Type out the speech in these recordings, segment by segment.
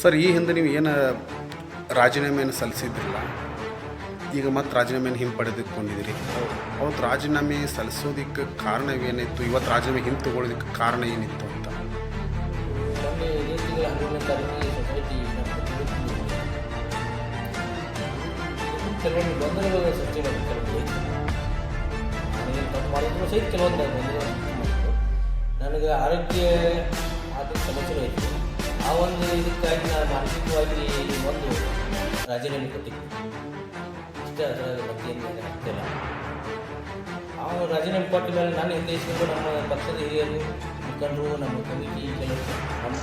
Sir, ಈ ಹಿಂದೆ ನೀವು ಏನು ರಾಜೀನಾಮೆಯನ್ನು ಸಲ್ಲಿಸಿದ್ರಲ್ಲ? ಈಗ ಮತ್ತೆ ರಾಜೀನಾಮೆಯನ್ನು ಹಿಂಪಡೆದುಕೊಂಡಿದ್ದೀರಿ ಅವತ್ತು ರಾಜೀನಾಮೆ ಸಲ್ಲಿಸೋದಕ್ಕೆ ಕಾರಣವೇನಿತ್ತು ಇವತ್ತು ರಾಜೀನಾಮೆ ಹಿಂದೆ ತಗೊಳ್ಳೋದಕ್ಕೆ ಕಾರಣ ಏನಿತ್ತು ಅಂತ? ಕೆಲವೊಂದು ಗೊಂದಲಗಳ ಸೃಷ್ಟಿ ಮಾಡಿದ್ರು ಸಹಿತ ಕೆಲವೊಂದು ನನಗೆ ಆರೋಗ್ಯ ಮಾನಸಿಕವಾಗಿ ಒಂದು ರಾಜೀನಾಮೆ ಕೊಟ್ಟಿದ್ದೆ ಇಷ್ಟೇ ಅದರ ಮತ್ತೇನು ಆಗ್ತಿಲ್ಲ ಆ ರಾಜೀನಾಮೆ ಕೊಟ್ಟ ಮೇಲೆ ನಾನು ನಿರ್ದೇಶಿಸಿಕೊಂಡು ನಮ್ಮ ಪಕ್ಷದ ಹಿರಿಯರು, ಮುಖಂಡರು, ನಮ್ಮ ಕಮಿಟಿ ಕೆಲವರು ನಮ್ಮ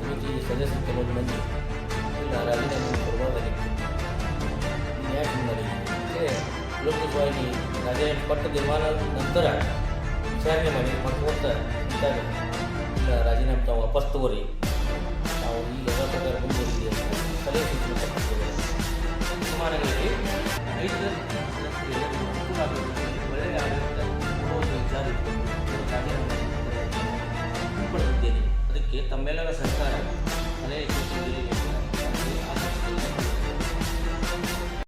ಕಮಿಟಿ ಸದಸ್ಯರು ಕೆಲವರು ಮಂದಿ ಇಲ್ಲ ರಾಜೀನಾಮೆ ಕೊಡಬಾರ್ದಾಗಿತ್ತು ಯಾಕೆ ಮಾಡಿ? ಅಂದರೆ ರಾಜೀನಾಮೆ ಕೊಟ್ಟ ನಿರ್ಮಾಣ ನಂತರ ವಿಚಾರಣೆ ಮಾಡಿ ಮಾಡ್ಕೊಂತ ಇದ್ದಾಗ ಇಲ್ಲ, ರಾಜೀನಾಮೆ ತಾವು ವಾಪಸ್ ತಗೋರಿ ಅದಕ್ಕೆ ತಮ್ಮೆಲ್ಲರ ಸರ್ಕಾರ ಸಲಹೆ ಕೊಟ್ಟಿದ್ದೀರಿ